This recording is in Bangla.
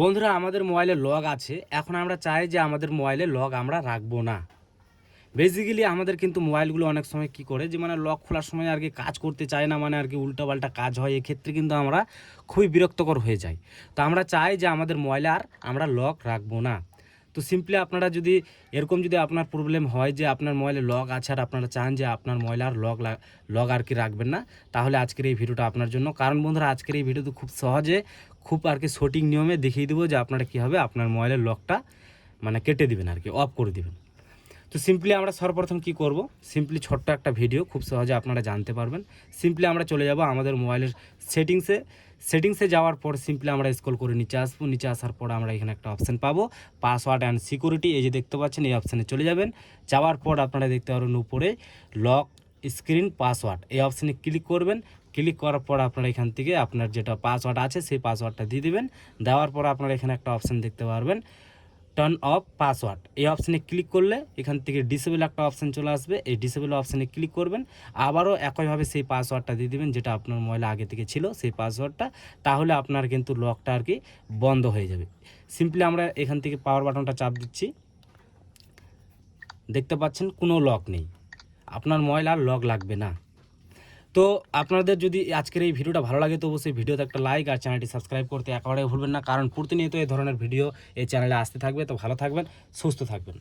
বন্ধুরা, আমাদের মোবাইলে লগ আছে। এখন আমরা চাই যে আমাদের মোবাইলে লগ আমরা রাখব না। বেসিক্যালি আমাদের কিন্তু মোবাইলগুলো অনেক সময় কি করে, যে মানে লক খোলার সময় আর কি কাজ করতে চায় না মানে আর কি উল্টোপাল্টা কাজ হয়, এক্ষেত্রে কিন্তু আমরা খুবই বিরক্তকর হয়ে যাই। তো আমরা চাই যে আমাদের মোবাইলে আর আমরা লক রাখব না। তো সিম্পলি আপনারা যদি, এরকম যদি আপনার প্রবলেম হয় যে আপনার মোবাইলে লক আছে আর আপনারা চান যে আপনার মোবাইলে আর লক লগ আর কি রাখবেন না, তাহলে আজকের এই ভিডিওটা আপনার জন্য। কারণ বন্ধুরা, আজকের এই ভিডিওতে খুব সহজে খুব আর কি সঠিক নিয়মে দেখিয়ে দেবো যে আপনারা কীভাবে আপনার মোবাইলের লকটা মানে কেটে দিবেন আর কি অফ করে দিবেন। তো সিম্পলি আমরা সর্বপ্রথম কি করব? সিম্পলি ছোট্ট একটা ভিডিও খুব সহজে আপনারা জানতে পারবেন। সিম্পলি আমরা চলে যাব আমাদের মোবাইলের সেটিংসে সেটিংসে যাওয়ার পর সিম্পলি আমরা স্ক্রল করে নিচে আসব। নিচে আসার পর আমরা এখানে একটা অপশান পাবো পাসওয়ার্ড অ্যান্ড সিকিউরিটি এই যে দেখতে পাচ্ছেন, এই অপশানে চলে যাবেন। যাওয়ার পর আপনারা দেখতে পারবেন উপরে লক স্ক্রিন পাসওয়ার্ড এই অপশানে ক্লিক করবেন। ক্লিক করার পর আপনারা এখান থেকে আপনার যেটা পাসওয়ার্ড আছে, সেই পাসওয়ার্ডটা দিয়ে দিবেন। দেওয়ার পর আপনারা এখানে একটা অপশান দেখতে পারবেন। টার্ন অফ পাসওয়ার্ড এই অপশানে ক্লিক করলে এখান থেকে ডিসেবল একটা অপশান চলে আসবে। এই ডিসেবল অপশানে ক্লিক করবেন। আবারও একইভাবে সেই পাসওয়ার্ডটা দিয়ে দেবেন, যেটা আপনার মোবাইলে আগে থেকে ছিল সেই পাসওয়ার্ডটা তাহলে আপনার কিন্তু লকটা আর কি বন্ধ হয়ে যাবে। সিম্পলি আমরা এখান থেকে পাওয়ার বাটনটা চাপ দিচ্ছি। দেখতে পাচ্ছেন কোনো লক নেই। আপনার মোবাইল আর লক লাগবে না। তো আপনাদের যদি আজকের এই ভিডিওটা ভালো লাগে, তো অবশ্যই ভিডিওতে একটা লাইক আর চ্যানেলটি সাবস্ক্রাইব করতে একেবারে ভুলবেন না। কারণ প্রতিনিয়ত এই ধরনের ভিডিও এই চ্যানেলে আসতে থাকবে। তো ভালো থাকবেন, সুস্থ থাকবেন।